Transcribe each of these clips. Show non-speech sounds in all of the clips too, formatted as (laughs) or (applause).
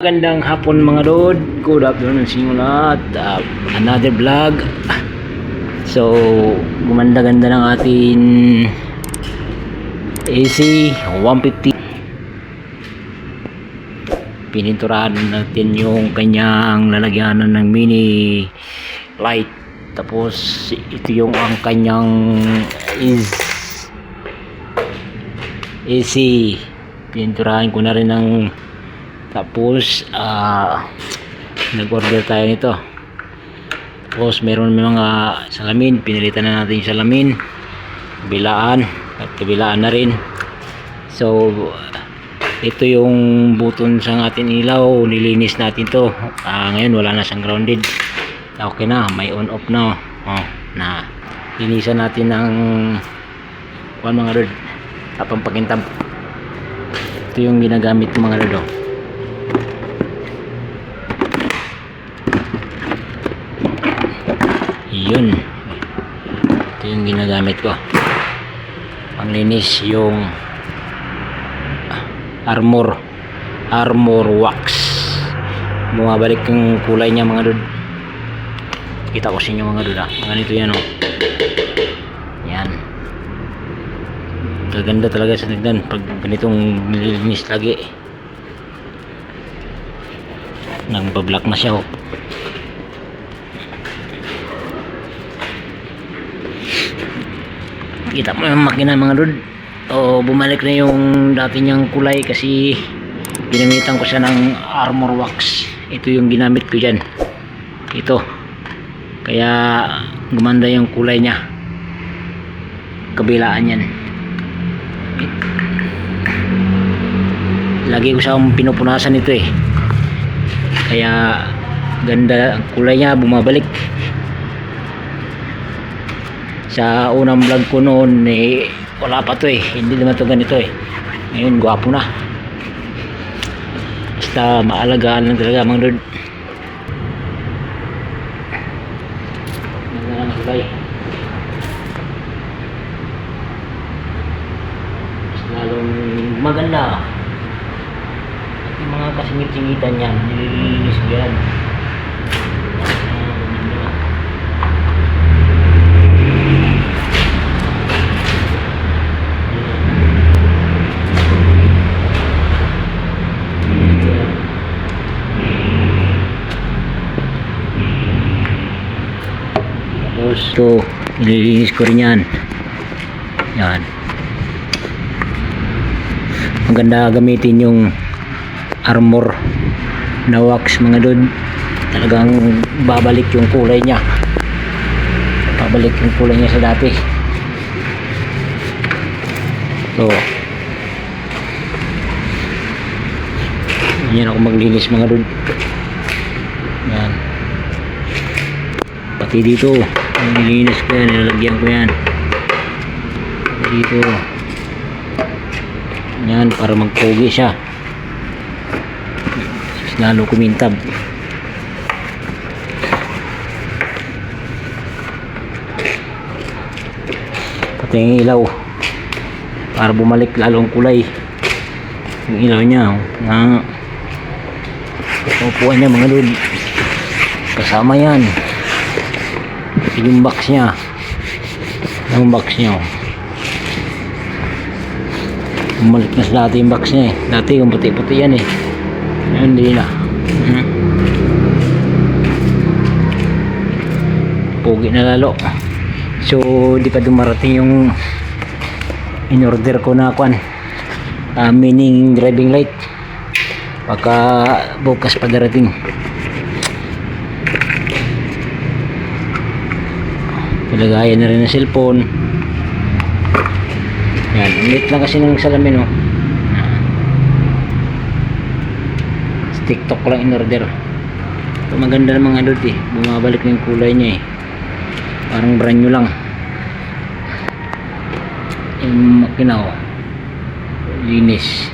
Magandang hapon mga Lord. Good afternoon sa inyo lahat. Uh, another vlog. So, gumanda-ganda ng ating AC 150. Pininturahan natin yung kanyang lalagyanan ng mini light. Tapos, ito yung ang kanyang is AC. Pininturahan ko na rin ng tapos, ah, nag-order tayo nito. Tapos, meron may mga salamin. Pinilitan na natin yung salamin. Bilaan. At kabilaan na rin. So, ito yung buton sa ating ilaw. Nilinis natin to. Ah, ngayon, wala na siyang grounded. Okay na. May on-off na. Oh, na. Linisan natin ng kuan mga rod. Tapang pakintab. Ito yung ginagamit ng mga rod. Oh. yun ito yung ginagamit ko. Panglinis yung armor. Armor wax. Bumabalik yung kulay niya mga dud. Kita ko sa inyo mga dud ah. Ganito yan oh. Yan. Gaganda talaga sa tignan pag ganitong nililinis lagi. Nang bablock na siya oh kita mo yung makina mga dud o bumalik na yung dati niyang kulay kasi ginamitan ko siya ng armor wax. Ito yung ginamit ko dyan. Ito. Kaya gumanda yung kulay niya. Kabilaan yan. Lagi ko siyang pinupunasan ito eh. Kaya ganda ang kulay niya bumabalik sa unang vlog ko noon eh, wala pa to eh. Hindi naman to ganito eh. Ngayon gwapo na. Basta maalagaan lang talaga mga lord ganda lang kulay. Mas lalong maganda. Yung mga kasingit-singitan yan nililinis ko yan Ito, nililinis ko rin yan. Yan. Maganda gamitin yung armor na wax mga dod. Talagang babalik yung kulay niya. Babalik yung kulay niya sa dati. So, yan ako maglinis mga dod. Yan. Pati dito, nilinis ko yan, nilalagyan ko yan. Dito. Yan, para magpogi siya. Mas lalo kumintab. Pati yung ilaw. Para bumalik lalong kulay. Yung ilaw niya, oh, na upuan niya mga lod. Kasama yan yung box niya. Yung box niya oh. bumalik na sa dati yung box niya eh. Dati yung puti-puti yan eh. Ngayon hindi na. Mhm. pogi na lalo. So di pa dumarating yung in order ko na kwan uh, meaning driving light. Baka bukas pa darating Pilagayan na rin ng cellphone. Yan, ulit lang kasi ng salamin, oh. TikTok ko lang in order. Ito maganda ng mga dot eh. Bumabalik na yung kulay niya eh. Parang brand lang. Yung makina, oh. Linis.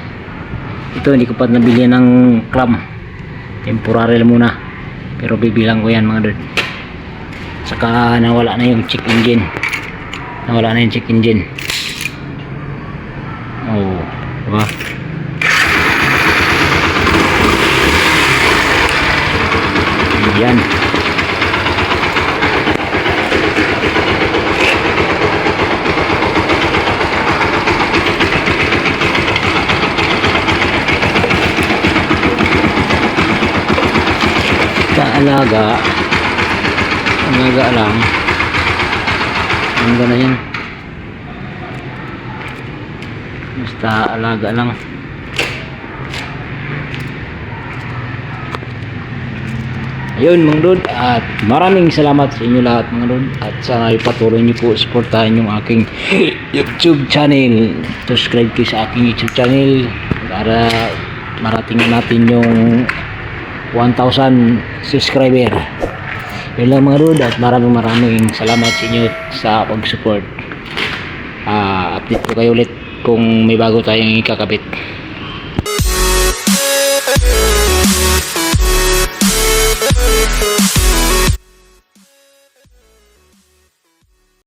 Ito, hindi ko pa nabili ng clam. Temporary lang muna. Pero bibilang ko yan mga dot saka nawala na yung check engine. Nawala na yung check engine. Oh diba? Yan. Sa alaga lang. Ang na yan. Basta alaga lang. Ayun mga lord at maraming salamat sa inyo lahat mga lord at sana patuloy niyo po suportahan yung aking (laughs) YouTube channel subscribe kayo sa aking YouTube channel para marating natin yung 1,000 subscriber yun lang mga lord at maraming maraming salamat sa inyo sa pag-support. Ah, update ko kayo ulit kung may bago tayong ikakabit